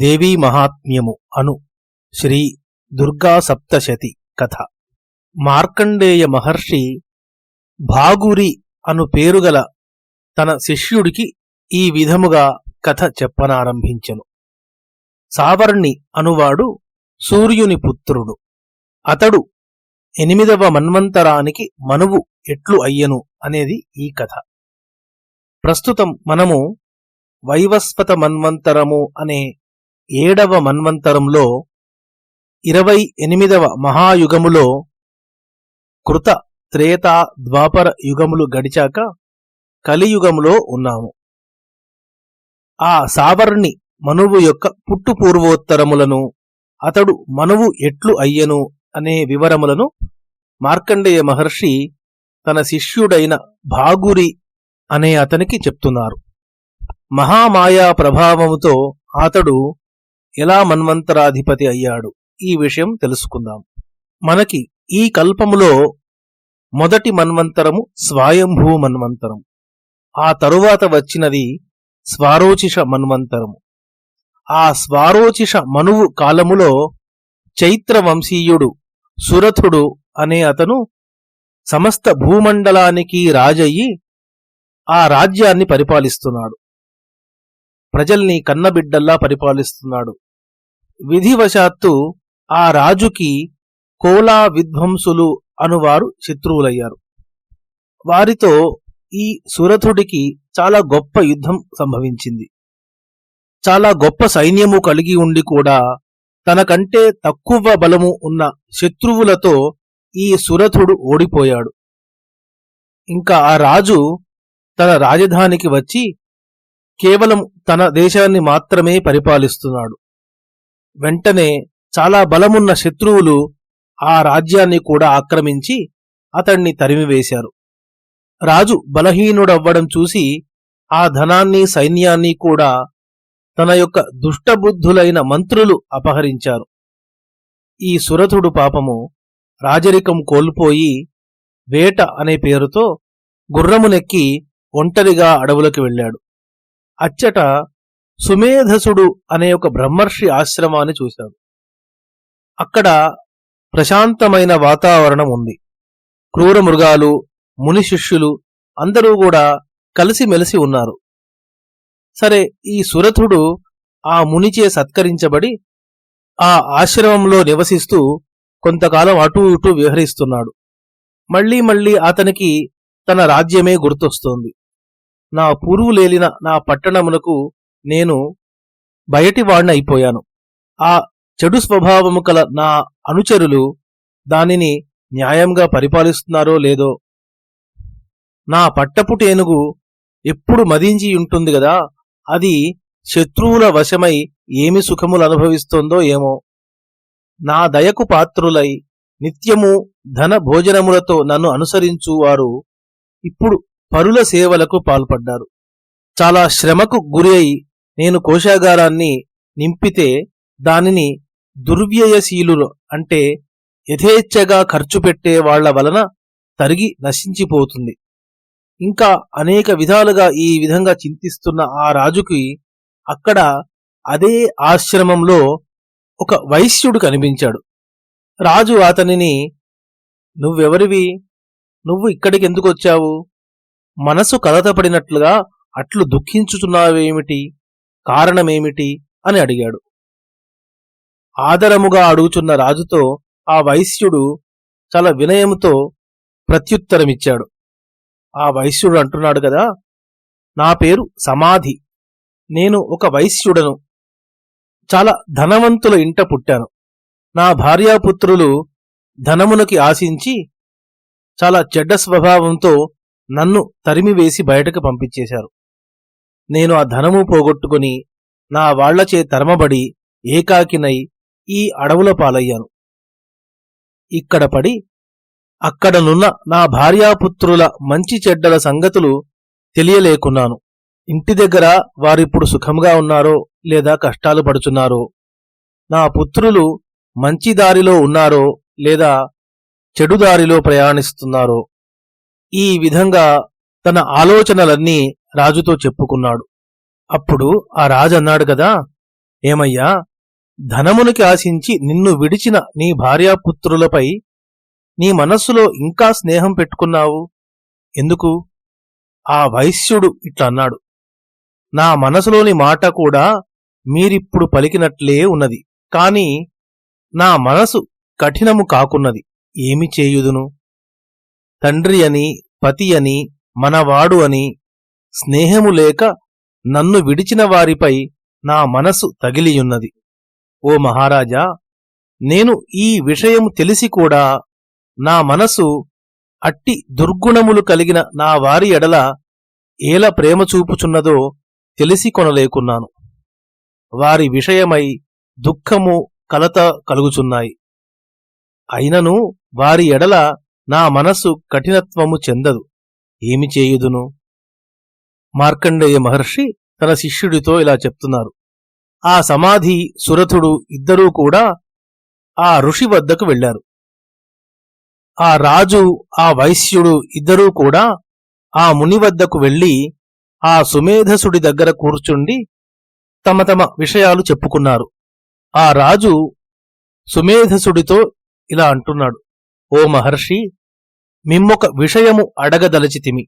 దేవీ మహాత్మ్యము అను శ్రీ దుర్గా సప్తశతి కథ. మార్కండేయ మహర్షి భాగురి అను పేరుగల తన శిష్యుడికి ఈ విధముగా కథ చెప్పనారంభించెను. సావర్ణి అనువాడు సూర్యుని పుత్రుడు. అతడు ఎనిమిదవ మన్వంతరానికి మనువు ఎట్లు అయ్యను అనేది ఈ కథ. ప్రస్తుతం మనము వైవస్వత మన్వంతరము అనే ఏడవ మన్వంతరంలో ఇరవై ఎనిమిదవ మహాయుగములో కృత త్రేత ద్వాపర యుగములు గడిచాక కలియుగములో ఉన్నాము. ఆ సావర్ణి మనువు యొక్క పుట్టు పూర్వోత్తరములను అతడు మనువు ఎట్లు అయ్యను అనే వివరములను మార్కండేయ మహర్షి తన శిష్యుడైన భాగురి అనే అతనికి చెప్తున్నారు. మహామాయా ప్రభావముతో అతడు ఎలా మన్వంతరాధిపతి అయ్యాడు? ఈ విషయం తెలుసుకుందాం. మనకి ఈ కల్పములో మొదటి మన్వంతరము స్వాయంభూ మన్వంతరం ఆ తరువాత వచ్చినది స్వారోచిష మన్వంతరము ఆ స్వారోచిష మనువు కాలములో చైత్ర వంశీయుడు సురథుడు అనే అతను సమస్త భూమండలానికి రాజయ్యి ఆ రాజ్యాన్ని పరిపాలిస్తున్నాడు. ప్రజల్ని కన్నబిడ్డల్లా పరిపాలిస్తున్నాడు. విధివశాత్తు ఆ రాజుకి కోలా విధ్వంసులు అనువారు శత్రువులయ్యారు. వారితో ఈ సురథుడికి చాలా గొప్ప యుద్ధం సంభవించింది. చాలా గొప్ప సైన్యము కలిగి ఉండి కూడా తనకంటే తక్కువ బలము ఉన్న శత్రువులతో ఈ సురథుడు ఓడిపోయాడు. ఇంకా ఆ రాజు తన రాజధానికి వచ్చి కేవలం తన దేశాన్ని మాత్రమే పరిపాలిస్తున్నాడు. వెంటనే చాలా బలమున్న శత్రువులు ఆ రాజ్యాన్ని కూడా ఆక్రమించి అతణ్ణి తరిమివేశారు. రాజు బలహీనుడవ్వడం చూసి ఆ ధనాన్ని సైన్యాన్ని కూడా తన యొక్క దుష్టబుద్ధులైన మంత్రులు అపహరించారు. ఈ సురథుడు పాపము రాజరికం కోల్పోయి వేట అనే పేరుతో గుర్రమునెక్కి ఒంటరిగా అడవులకు వెళ్ళాడు. అచ్చట సుమేధసుడు అనే ఒక బ్రహ్మర్షి ఆశ్రమాన్ని చూశాడు. అక్కడ ప్రశాంతమైన వాతావరణం ఉంది. క్రూర మృగాలు ముని శిష్యులు అందరూ కూడా కలిసిమెలిసి ఉన్నారు. సరే ఈ సురథుడు ఆ మునిచే సత్కరించబడి ఆ ఆశ్రమంలో నివసిస్తూ కొంతకాలం అటూ ఇటూ విహరిస్తున్నాడు మళ్ళీ మళ్ళీ అతనికి తన రాజ్యమే గుర్తొస్తోంది. నా పురువులేలిన నా పట్టణమునకు నేను బయటివాణ్ణి అయిపోయాను. ఆ చెడు స్వభావము కల నా అనుచరులు దానిని న్యాయంగా పరిపాలిస్తున్నారో లేదో. నా పట్టపుటేనుగు ఎప్పుడు మదించి ఉంటుంది గదా అది శత్రువుల వశమై ఏమి సుఖములు అనుభవిస్తోందో ఏమో. నా దయకు పాత్రులై నిత్యము ధన భోజనములతో నన్ను అనుసరించు వారు ఇప్పుడు పరుల సేవలకు పాల్పడ్డారు. చాలా శ్రమకు గురి అయి నేను కోశాగారాన్ని నింపితే దానిని దుర్వ్యయశీలులు అంటే యథేచ్ఛగా ఖర్చు పెట్టే వాళ్ళ వలన తరిగి నశించిపోతుంది. ఇంకా అనేక విధాలుగా ఈ విధంగా చింతిస్తున్న ఆ రాజుకి అక్కడ అదే ఆశ్రమంలో ఒక వైశ్యుడు కనిపించాడు. రాజు అతనిని నువ్వెవరివి? నువ్వు ఇక్కడికి ఎందుకు వచ్చావు? మనసు కలతపడినట్లుగా అట్లు దుఃఖించుచున్నావేమిటి కారణమేమిటి అని అడిగాడు. ఆదరముగా అడుగుచున్న రాజుతో ఆ వైశ్యుడు చాలా వినయముతో ప్రత్యుత్తరమిచ్చాడు. ఆ వైశ్యుడు అంటున్నాడు కదా నా పేరు సమాధి నేను ఒక వైశ్యుడను చాలా ధనవంతుల ఇంట పుట్టాను. నా భార్యాపుత్రులు ధనమునకి ఆశించి చాలా చెడ్డ స్వభావంతో నన్ను తరిమివేసి బయటకు పంపించేశారు. నేను ఆ ధనము పోగొట్టుకుని నా వాళ్ళచే తరమబడి ఏకాకినై ఈ అడవుల పాలయ్యాను. ఇక్కడ పడి అక్కడనున్న నా భార్యాపుత్రుల మంచి చెడ్డల సంగతులు తెలియలేకున్నాను. ఇంటి దగ్గర వారిప్పుడు సుఖంగా ఉన్నారో లేదా కష్టాలు పడుచున్నారో నా పుత్రులు మంచి దారిలో ఉన్నారో లేదా చెడు దారిలో ప్రయాణిస్తున్నారో ఈ విధంగా తన ఆలోచనలన్నీ రాజుతో చెప్పుకున్నాడు. అప్పుడు ఆ రాజు అన్నాడు కదా ఏమయ్యా ధనమునికి ఆశించి నిన్ను విడిచిన నీ భార్యాపుత్రులపై నీ మనస్సులో ఇంకా స్నేహం పెట్టుకున్నావు? ఎందుకు? ఆ వైశ్యుడు ఇట్లా అన్నాడు. నా మనసులోని మాట కూడా మీరిప్పుడు పలికినట్లే ఉన్నది. కాని నా మనసు కఠినము కాకున్నది. ఏమి చేయుదును? తండ్రి అని పతి అని మనవాడు అని స్నేహము లేక నన్ను విడిచిన వారిపై నా మనసు తగిలియున్నది. ఓ మహారాజా నేను ఈ విషయం తెలిసి కూడా నా మనసు అట్టి దుర్గుణములు కలిగిన నా వారి ఎడల ఏల ప్రేమ చూపుచున్నదో తెలిసి కొనలేకున్నాను. వారి విషయమై దుఃఖము కలత కలుగుచున్నాయి. అయినను వారి ఎడల నా మనస్సు కఠినత్వము చెందదు. ఏమి చేయుదును? మార్కండేయ మహర్షి తన శిష్యుడితో ఇలా చెప్తున్నారు. ఆ సమాధి సురథుడు ఇద్దరూ కూడా ఆ ఋషి వద్దకు వెళ్ళారు ఆ రాజు ఆ వైశ్యుడు ఇద్దరూ కూడా ఆ ముని వద్దకు వెళ్ళి ఆ సుమేధసుడి దగ్గర కూర్చుండి తమ తమ విషయాలు చెప్పుకున్నారు. ఆ రాజు సుమేధసుడితో ఇలా అంటున్నాడు. ఓ మహర్షి మిమ్మొక విషయము అడగదలచితిమి.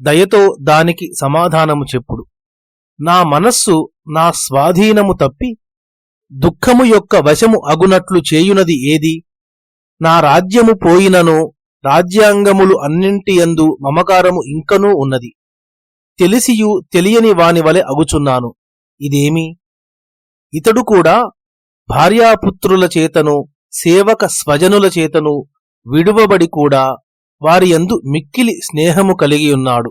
దయతో దానికి సమాధానము చెప్పుడు. నా మనస్సు నా స్వాధీనము తప్పి దుఃఖము యొక్క వశము అగునట్లు చేయునది ఏది? నా రాజ్యము పోయినను రాజ్యాంగములు అన్నింటియందు మమకారము ఇంకనూ ఉన్నది. తెలిసియు తెలియని వాని వలె అగుచున్నాను. ఇదేమి? ఇతడు కూడా భార్యాపుత్రుల చేతను సేవక స్వజనుల చేతను విడువబడి కూడా వారి యందు మిక్కిలి స్నేహము కలిగియున్నాడు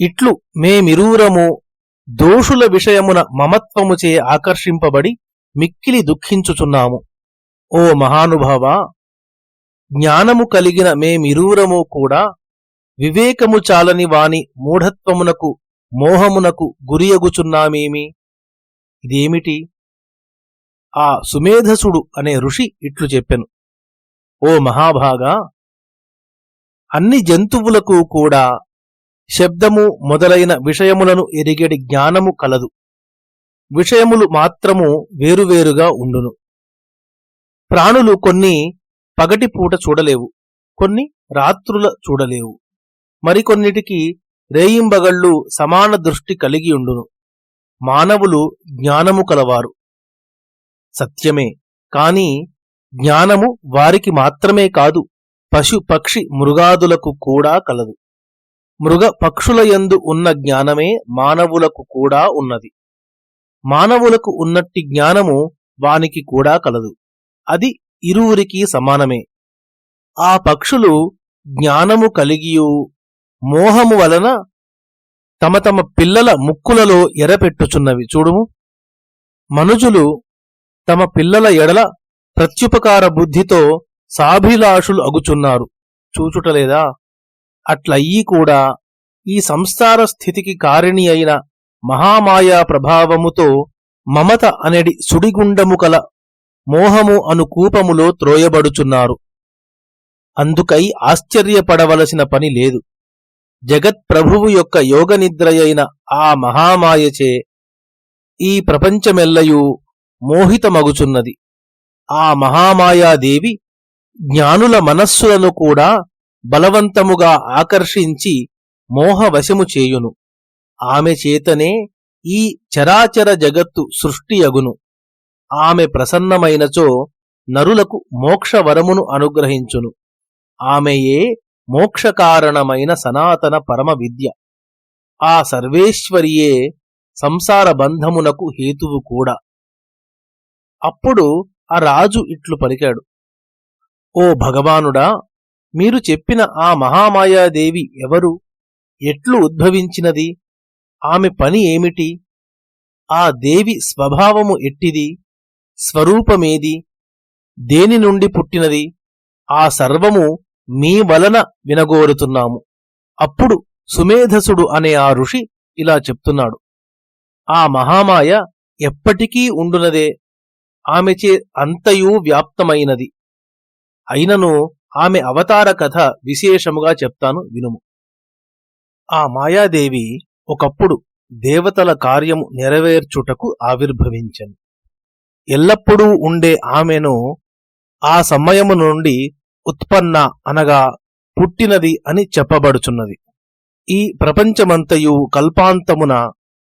ఇట్లు మేమిరూరము దోషుల విషయమున మమత్వముచే ఆకర్షింపబడి మిక్కిలి దుఃఖించుచున్నాము. ఓ మహానుభావ జ్ఞానము కలిగిన మేమిరూరము కూడా వివేకము చాలని వాని మూఢత్వమునకు మోహమునకు గురియగుచున్నామేమి? ఇదేమిటి? ఆ సుమేధసుడు అనే ఋషి ఇట్లు చెప్పెను. ఓ మహాభాగా అన్ని జంతువులకు కూడా శబ్దము మొదలైన విషయములను ఎరిగేడి జ్ఞానము కలదు. విషయములు మాత్రము వేరువేరుగా ఉండును. ప్రాణులు కొన్ని పగటిపూట చూడలేవు కొన్ని రాత్రుల చూడలేవు. మరికొన్నిటికి రేయింబగళ్ళు సమాన దృష్టి కలిగి ఉండును. మానవులు జ్ఞానము కలవారు. సత్యమే కాని జ్ఞానము వారికి మాత్రమే కాదు పశు పక్షి మృగాదులకు కూడా కలదు. మృగ పక్షుల యందు ఉన్న జ్ఞానమే మానవులకు కూడా ఉన్నది. మానవులకు ఉన్నట్టి జ్ఞానము వానికి కూడా కలదు. అది ఇరువురికి సమానమే. ఆ పక్షులు జ్ఞానము కలిగియు మోహము వలన తమ తమ పిల్లల ముక్కులలో ఎరపెట్టుచున్నవి. చూడుము. మనుజులు తమ పిల్లల ఎడల ప్రత్యుపకార బుద్ధితో సాభిలాషులు అగుచున్నారు. చూచుటలేదా? అట్లయ్యి కూడా ఈ సంసార స్థితికి కారిణి అయిన మహామాయా ప్రభావముతో మమత అనెడి సుడిగుండము కల మోహము అను కూపములో త్రోయబడుచున్నారు. అందుకై ఆశ్చర్యపడవలసిన పని లేదు. జగత్ప్రభువు యొక్క యోగనిద్రయైన ఆ మహామాయచే ఈ ప్రపంచమెల్లయూ మోహితమగుచున్నది. ఆ మహామాయాదేవి జ్ఞానుల మనస్సులను కూడా బలవంతముగా ఆకర్షించి మోహవశము చేయును. ఆమె చేతనే ఈ చరాచర జగత్తు సృష్టియగును. ఆమె ప్రసన్నమైనచో నరులకు మోక్షవరమును అనుగ్రహించును. ఆమెయే మోక్షకారణమైన సనాతన పరమ విద్య. ఆ సర్వేశ్వరియే సంసార బంధమునకు హేతువు కూడా. అప్పుడు ఆ రాజు ఇట్లు పలికాడు. ఓ భగవానుడా మీరు చెప్పిన ఆ మహామాయాదేవి ఎవరు? ఎట్లు ఉద్భవించినది? ఆమె పని ఏమిటి? ఆ దేవి స్వభావము ఎట్టిది? స్వరూపమేది? దేని నుండి పుట్టినది? ఆ సర్వము మీ వలన వినగోరుతున్నాము. అప్పుడు సుమేధసుడు అనే ఆ ఋషి ఇలా చెప్తున్నాడు. ఆ మహామాయ ఎప్పటికీ ఉండునదే. ఆమెచే అంతయూ వ్యాప్తమైనది. అయినను ఆమె అవతార కథ విశేషముగా చెప్తాను వినుము. ఆ మాయాదేవి ఒకప్పుడు దేవతల కార్యము నెరవేర్చుటకు ఆవిర్భవించను. ఎల్లప్పుడూ ఉండే ఆమెను ఆ సమయము నుండి ఉత్పన్న అనగా పుట్టినది అని చెప్పబడుచున్నది. ఈ ప్రపంచమంతయు కల్పాంతమున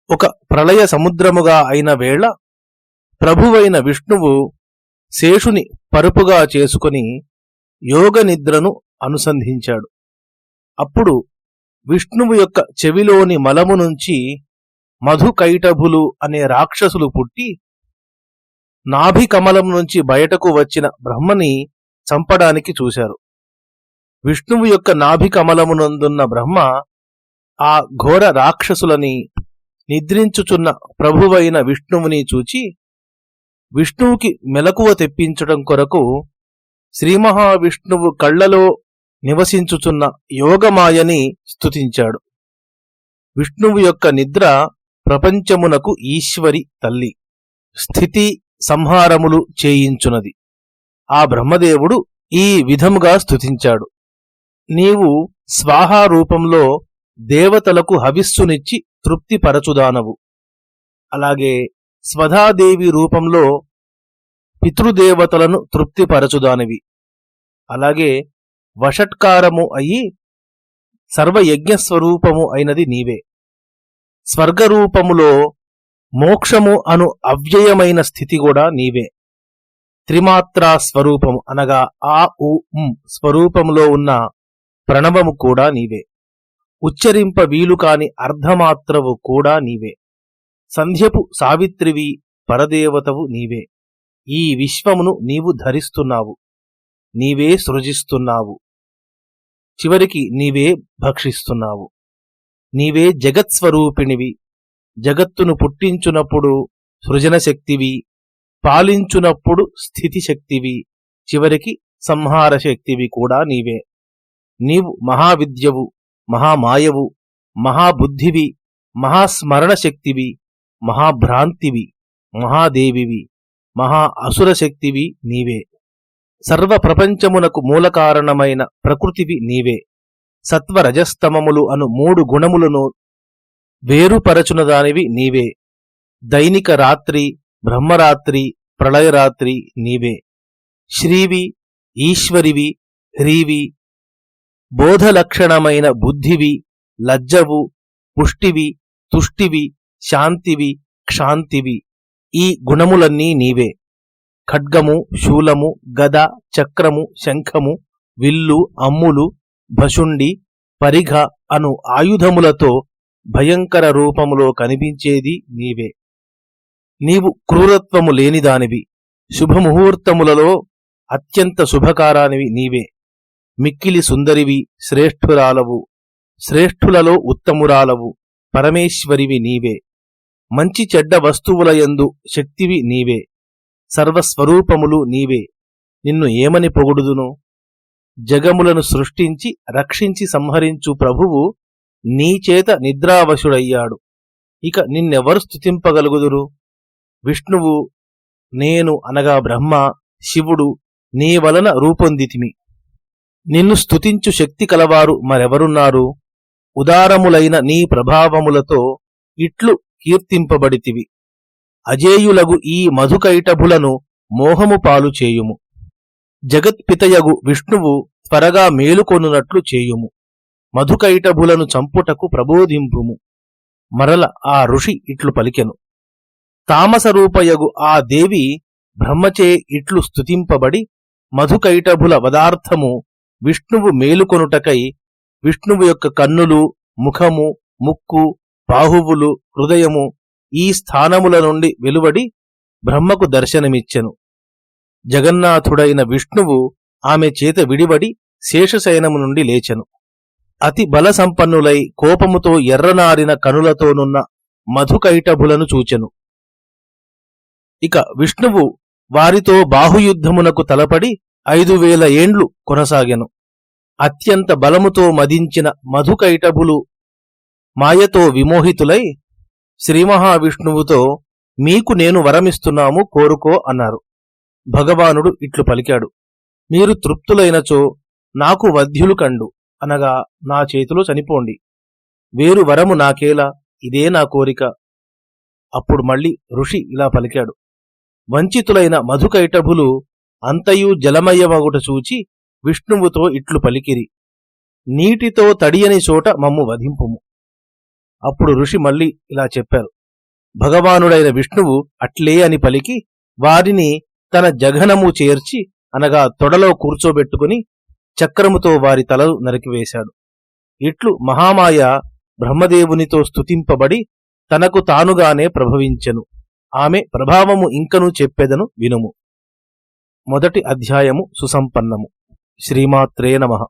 ఒక ప్రళయ సముద్రముగా అయిన వేళ ప్రభువైన విష్ణువు శేషుని పరుపుగా చేసుకుని యోగ నిద్రను అనుసంధించాడు. అప్పుడు విష్ణువు యొక్క చెవిలోని మలము నుంచి మధుకైటభులు అనే రాక్షసులు పుట్టి నాభికమలం నుంచి బయటకు వచ్చిన బ్రహ్మని చంపడానికి చూశారు. విష్ణువు యొక్క నాభికమలమునందున్న బ్రహ్మ ఆ ఘోర రాక్షసులని నిద్రించుచున్న ప్రభువైన విష్ణువుని చూచి విష్ణువుకి మెలకువ తెప్పించడం కొరకు శ్రీ మహావిష్ణువు కళ్ళలో నివసించుచున్న యోగమాయని స్తుతించాడు. విష్ణువు యొక్క నిద్ర ప్రపంచమునకు ఈశ్వరి తల్లి. స్థితి సంహారములు చేయించునది. ఆ బ్రహ్మదేవుడు ఈ విధముగా స్తుతించాడు. నీవు స్వాహా రూపంలో దేవతలకు హవిస్సునిచ్చి తృప్తిపరచుదానవు. అలాగే స్వధాదేవి రూపంలో పితృదేవతలను తృప్తిపరచుదానివి. అలాగే వషట్కారము అయి సర్వయజ్ఞస్వరూపము అయినది నీవే. స్వర్గరూపములో మోక్షము అను అవ్యయమైన స్థితి కూడా నీవే. త్రిమాత్రా స్వరూపము అనగా ఆ ఉ ఉం స్వరూపములో ఉన్న ప్రణవము కూడా నీవే. ఉచ్చరింప వీలు కాని అర్ధమాత్రవు కూడా నీవే. సంధ్యపు సావిత్రివి పరదేవతవు నీవే. ఈ విశ్వమును నీవు ధరిస్తున్నావు. నీవే సృజిస్తున్నావు. చివరికి నీవే భక్షిస్తున్నావు. నీవే జగత్స్వరూపిణివి. జగత్తును పుట్టించునప్పుడు సృజన శక్తివి పాలించునప్పుడు స్థితి శక్తివి చివరికి సంహార శక్తివి కూడా నీవే. నీవు మహావిద్యవు మహామాయవు మహాబుద్ధివి మహాస్మరణ శక్తివి మహాభ్రాంతివి మహాదేవివి మహా అసుర శక్తివి నీవే. సర్వ ప్రపంచమునకు మూలకారణమైన ప్రకృతివి నీవే. సత్వరజస్తమములు అను మూడు గుణములను వేరుపరచునదానివి నీవే. దైనిక రాత్రి బ్రహ్మరాత్రి ప్రళయరాత్రి నీవే. శ్రీవి ఈశ్వరివి హ్రీవి బోధలక్షణమైన బుద్ధివి లజ్జవు పుష్టివి తుష్టివి శాంతివి క్షాంతివి. ఈ గుణములన్నీ నీవే. ఖడ్గము శూలము గద చక్రము శంఖము విల్లు అమ్ములు భషుండి పరిఘ అను ఆయుధములతో భయంకర రూపములో కనిపించేది నీవే. నీవు క్రూరత్వము లేనిదానివి. శుభముహూర్తములలో అత్యంత శుభకారానివి నీవే. మిక్కిలి సుందరివి శ్రేష్ఠురాలవు. శ్రేష్ఠులలో ఉత్తమురాలవు. పరమేశ్వరివి నీవే. మంచి చెడ్డ వస్తువులయందు శక్తివి నీవే. సర్వస్వరూపములు నీవే. నిన్ను ఏమని పొగుడుదును? జగములను సృష్టించి రక్షించి సంహరించు ప్రభువు నీచేత నిద్రావశుడయ్యాడు. ఇక నిన్నెవరు స్థుతింపగలుగుదురు విష్ణువు నేను అనగా బ్రహ్మ శివుడు నీ వలన రూపొందితిమి. నిన్ను స్థుతించు శక్తి కలవారు మరెవరున్నారు? ఉదారములైన నీ ప్రభావములతో ఇట్లు కీర్తింపబడితివి. అజేయులగు ఈ మధుకైటభులను మోహము పాలు చేయుము. జగత్పితయగు విష్ణువు త్వరగా మేలుకొనున్నట్లు చేయుము. మధుకైటభులను చంపుటకు ప్రబోధింపుము. మరల ఆ ఋషి ఇట్లు పలికెను. తామసరూపయగు ఆ దేవి బ్రహ్మచే ఇట్లు స్తుతింపబడి మధుకైటభుల పదార్థము విష్ణువు మేలుకొనుటకై విష్ణువు యొక్క కన్నులు ముఖము ముక్కు బాహువులు హృదయము ఈ స్థానముల నుండి వెలువడి బ్రహ్మకు దర్శనమిచ్చెను. జగన్నాథుడైన విష్ణువు ఆమె చేత విడిబడి శేషశయనము నుండి లేచెను. అతి బలసంపన్నులై కోపముతో ఎర్రనారిన కనులతోనున్న మధుకైటభులను చూచెను. ఇక విష్ణువు వారితో బాహుయుద్ధమునకు తలపడి ఐదు వేల ఏండ్లు కొనసాగెను. అత్యంత బలముతో మదించిన మధుకైటభులు మాయతో విమోహితులై శ్రీమహావిష్ణువుతో మీకు నేను వరమిస్తున్నాము కోరుకో అన్నారు. భగవానుడు ఇట్లు పలికాడు. మీరు తృప్తులైనచో నాకు వధ్యులు కండు అనగా నా చేతిలో చనిపోండి. వేరు వరము నాకేలా ఇదే నా కోరిక. అప్పుడు మళ్ళీ ఋషి ఇలా పలికాడు. వంచితులైన మధుకైటభులు అంతయు జలమయమగుట చూచి విష్ణువుతో ఇట్లు పలికిరి. నీటితో తడియని చోట మమ్ము వధింపుము. అప్పుడు ఋషి మళ్ళీ ఇలా చెప్పారు. భగవానుడైన విష్ణువు అట్లే అని పలికి వారిని తన జఘనము చేర్చి అనగా తొడలో కూర్చోబెట్టుకుని చక్రముతో వారి తలలు నరికివేశాడు. ఇట్లు మహామాయ బ్రహ్మదేవునితో స్తుతింపబడి తనకు తానుగానే ప్రభవించెను. ఆమె ప్రభావము ఇంకను చెప్పెదను వినుము. మొదటి అధ్యాయము సుసంపన్నము. శ్రీమాత్రే నమః.